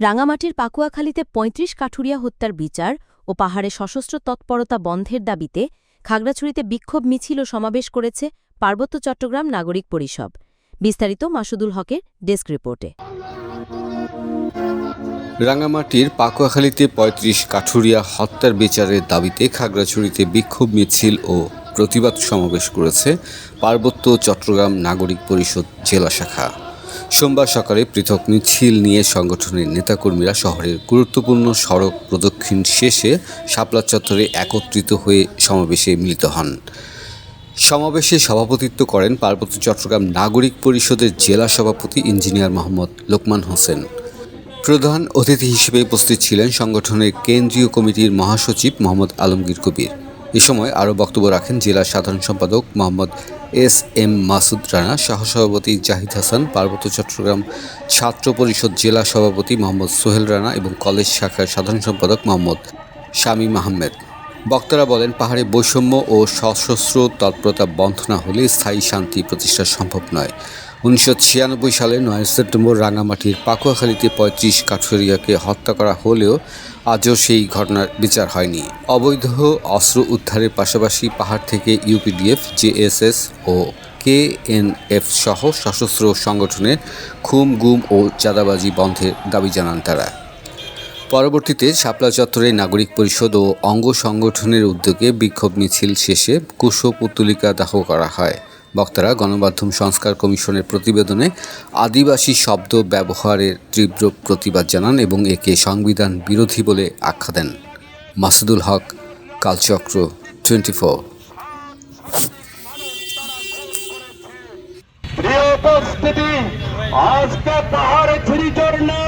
রাঙামাটির পাকুয়াখালীতে ৩৫ কাঠুরিয়া হত্যার বিচার ও পাহাড়ে সশস্ত্র তৎপরতা বন্ধের দাবিতে খাগড়াছড়িতে বিক্ষোভ মিছিল ও সমাবেশ করেছে পার্বত্য চট্টগ্রাম নাগরিক পরিষদ। বিস্তারিত মাসুদুল হকের ডেস্ক রিপোর্টে। রাঙামাটির পাকুয়াখালীতে পঁয়ত্রিশ কাঠুরিয়া হত্যার বিচারের দাবিতে খাগড়াছড়িতে বিক্ষোভ মিছিল ও প্রতিবাদ সমাবেশ করেছে পার্বত্য চট্টগ্রাম নাগরিক পরিষদ জেলা শাখা। সোমবার সকালে পৃথক মিছিল নিয়ে সংগঠনের নেতাকর্মীরা শহরের গুরুত্বপূর্ণ সড়ক প্রদক্ষিণ শেষে শাপলা চত্বরে একত্রিত হয়ে সমাবেশে মিলিত হন। সমাবেশে সভাপতিত্ব করেন পার্বত্য চট্টগ্রাম নাগরিক পরিষদের জেলা সভাপতি ইঞ্জিনিয়ার মোহাম্মদ লোকমান হোসেন। প্রধান অতিথি হিসেবে উপস্থিত ছিলেন সংগঠনের কেন্দ্রীয় কমিটির মহাসচিব মোহাম্মদ আলমগীর কবির। এ সময় আরও বক্তব্য রাখেন জেলা সাধারণ সম্পাদক মোহাম্মদ এস এম মাসুদ রানা সহসভাপতি জাহিদ হাসান, পার্বত্য চট্টগ্রাম ছাত্র পরিষদ জেলা সভাপতি মোহাম্মদ সোহেল রানা এবং কলেজ শাখার সাধারণ সম্পাদক মোহাম্মদ শামীম আহমেদ। বক্তারা বলেন, পাহাড়ে বৈষম্য ও সশস্ত্র তৎপরতা বন্ধ না হলে স্থায়ী শান্তি প্রতিষ্ঠা সম্ভব নয়। উনিশশো ছিয়ানব্বই সালে নয় সেপ্টেম্বর রাঙামাটির পাকুয়াখালীতে পঁয়ত্রিশ কাঠুরিয়াকে হত্যা করা হলেও আজও সেই ঘটনার বিচার হয়নি। অবৈধ অস্ত্র উদ্ধারের পাশাপাশি পাহাড় থেকে ইউপিডিএফ, জেএসএস ও কেএনএফ সহ সশস্ত্র সংগঠনের খুম, গুম ও চাঁদাবাজি বন্ধের দাবি জানান তারা। পরবর্তীতে শাপলা চত্বরে নাগরিক পরিষদ ও অঙ্গ সংগঠনের উদ্যোগে বিক্ষোভ মিছিল শেষে কুশ পুতুলিকা দাহ করা হয়। বক্তারা, গণমাধ্যম সংস্কার কমিশনের প্রতিবেদনে আদিবাসী শব্দ ব্যবহারের তীব্র প্রতিবাদ জানান এবং একে সংবিধান বিরোধী বলে আখ্যা দেন। মাসুদুল হক, কালচক্র টোয়েন্টি ফোর আজকে পাহাড়ে ঝুড়ি ঝর্ণা